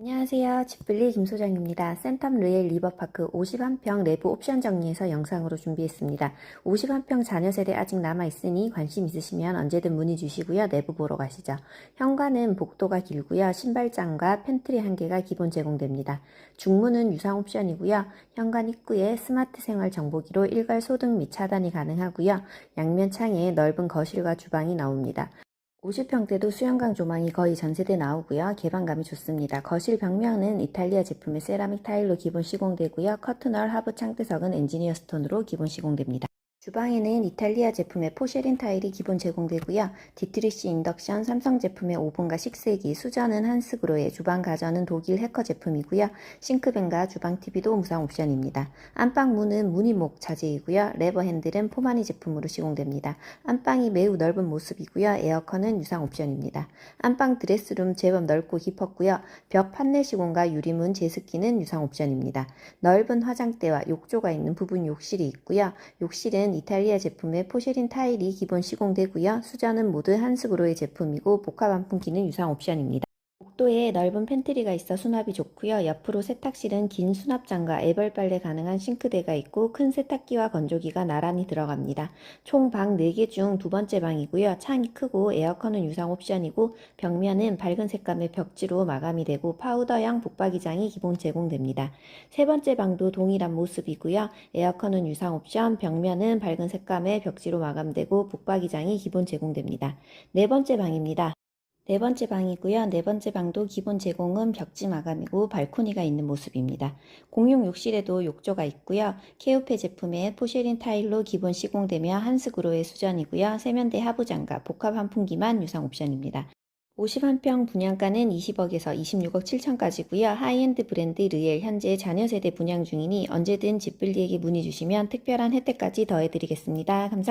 안녕하세요. 집블리 김소정입니다. 센텀 르엘 리버파크 51평 내부 옵션 정리해서 영상으로 준비했습니다. 51평 자녀 세대 아직 남아있으니 관심 있으시면 언제든 문의 주시고요. 내부 보러 가시죠. 현관은 복도가 길고요. 신발장과 팬트리 한 개가 기본 제공됩니다. 중문은 유상 옵션이고요. 현관 입구에 스마트 생활 정보기로 일괄 소등 및 차단이 가능하고요. 양면 창에 넓은 거실과 주방이 나옵니다. 50평대도 수영강 조망이 거의 전세대 나오고요. 개방감이 좋습니다. 거실 벽면은 이탈리아 제품의 세라믹 타일로 기본 시공되고요. 커튼월 하부 창대석은 엔지니어 스톤으로 기본 시공됩니다. 주방에는 이탈리아 제품의 포쉐린 타일이 기본 제공되고요. 디트리시 인덕션 삼성 제품의 오븐과 식세기, 수전은 한스그로의 주방 가전은 독일 해커 제품이고요. 싱크뱅과 주방 TV도 무상 옵션입니다. 안방 문은 무늬목 자재이고요. 레버 핸들은 포마니 제품으로 시공됩니다. 안방이 매우 넓은 모습이고요. 에어컨은 유상 옵션입니다. 안방 드레스룸 제법 넓고 깊었고요. 벽 판넬 시공과 유리문 제습기는 유상 옵션입니다. 넓은 화장대와 욕조가 있는 부분 욕실이 있고요. 욕실은 이탈리아 제품의 포쉐린 타일이 기본 시공되고요. 수전은 모두 한스그로의 제품이고 복합 환풍기는 유상 옵션입니다. 복도에 넓은 팬트리가 있어 수납이 좋고요. 옆으로 세탁실은 긴 수납장과 애벌 빨래 가능한 싱크대가 있고 큰 세탁기와 건조기가 나란히 들어갑니다. 총 방 4개 중 두 번째 방이고요. 창이 크고 에어컨은 유상 옵션이고 벽면은 밝은 색감의 벽지로 마감이 되고 파우더형 붙박이장이 기본 제공됩니다. 세 번째 방도 동일한 모습이고요. 에어컨은 유상 옵션, 벽면은 밝은 색감의 벽지로 마감되고 붙박이장이 기본 제공됩니다. 네 번째 방입니다. 네 번째 방이고요. 네 번째 방도 기본 제공은 벽지 마감이고 발코니가 있는 모습입니다. 공용 욕실에도 욕조가 있고요. 케오페 제품의 포쉐린 타일로 기본 시공되며 한스그로의 수전이고요. 세면대 하부장과 복합 환풍기만 유상 옵션입니다. 51평 분양가는 20억에서 26억 7천까지고요. 하이엔드 브랜드 르엘 현재 자녀 세대 분양 중이니 언제든 집블리에게 문의 주시면 특별한 혜택까지 더해드리겠습니다. 감사합니다.